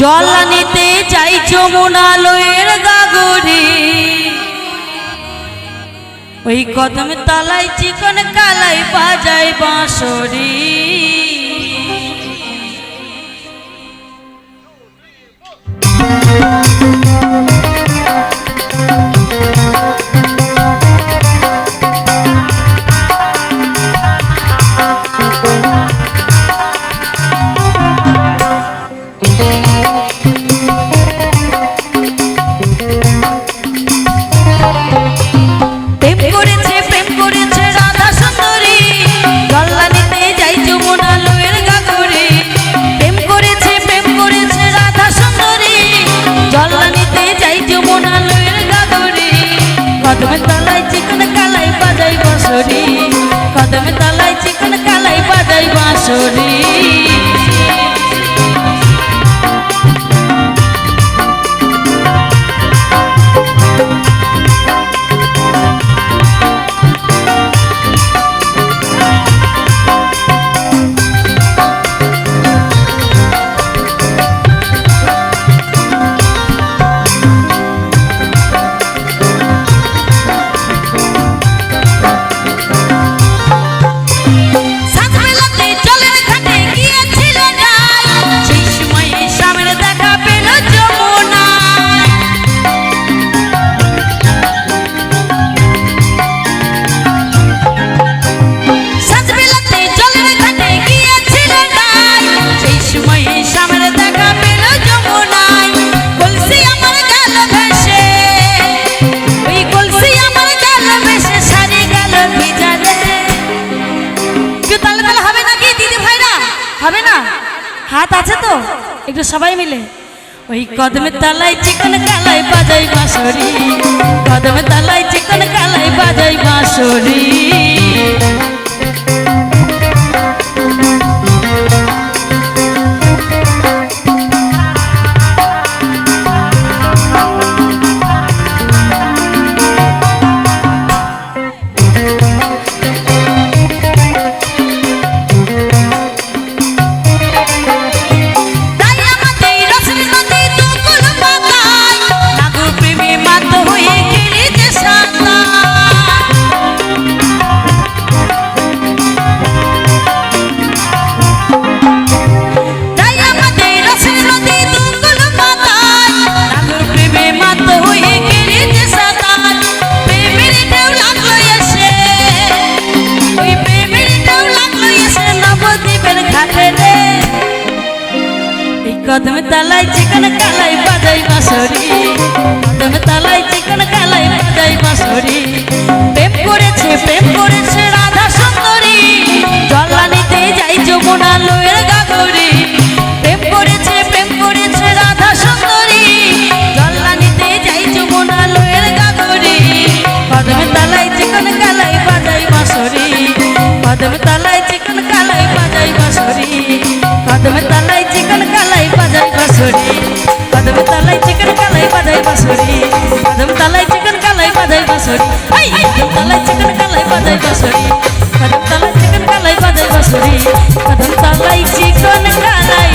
জল নিতে চাই যমুনালয়ের গাগরে। ওই কদম তালাই চিকন কালাই বাজায় বাঁশরি। বাঁশরি। কদমে তালাই চিকন কালাই বাজাই বাঁশরি। হাত আছে তো? একটু সবাই মিলে। ওই কদমে তালাই চিকন কালাই বাজাই বাঁশরি। কদমে তালাই চিকন কালাই বাজাই বাঁশরি। কদম তালাই চিকন কালাই বাজাই বাঁশরি কদম তালাই চিকন কালাই বাজাই বাঁশরি প্রেম করেছে প্রেম করেছে রাধা সুন্দরী জল্লা নিতে যাই যমুনা লোয়ের গাগরি প্রেম করেছে প্রেম করেছে রাধা সুন্দরী জল্লা নিতে যাই যমুনা লোয়ের গাগরি কদম তালাই চিকন কালাই তালাই চিকন কালাই বাজাই বাঁশরি কদম তালাই চিকন কালাই বাজাই বাঁশরি কদম তালাই চিকন কালাই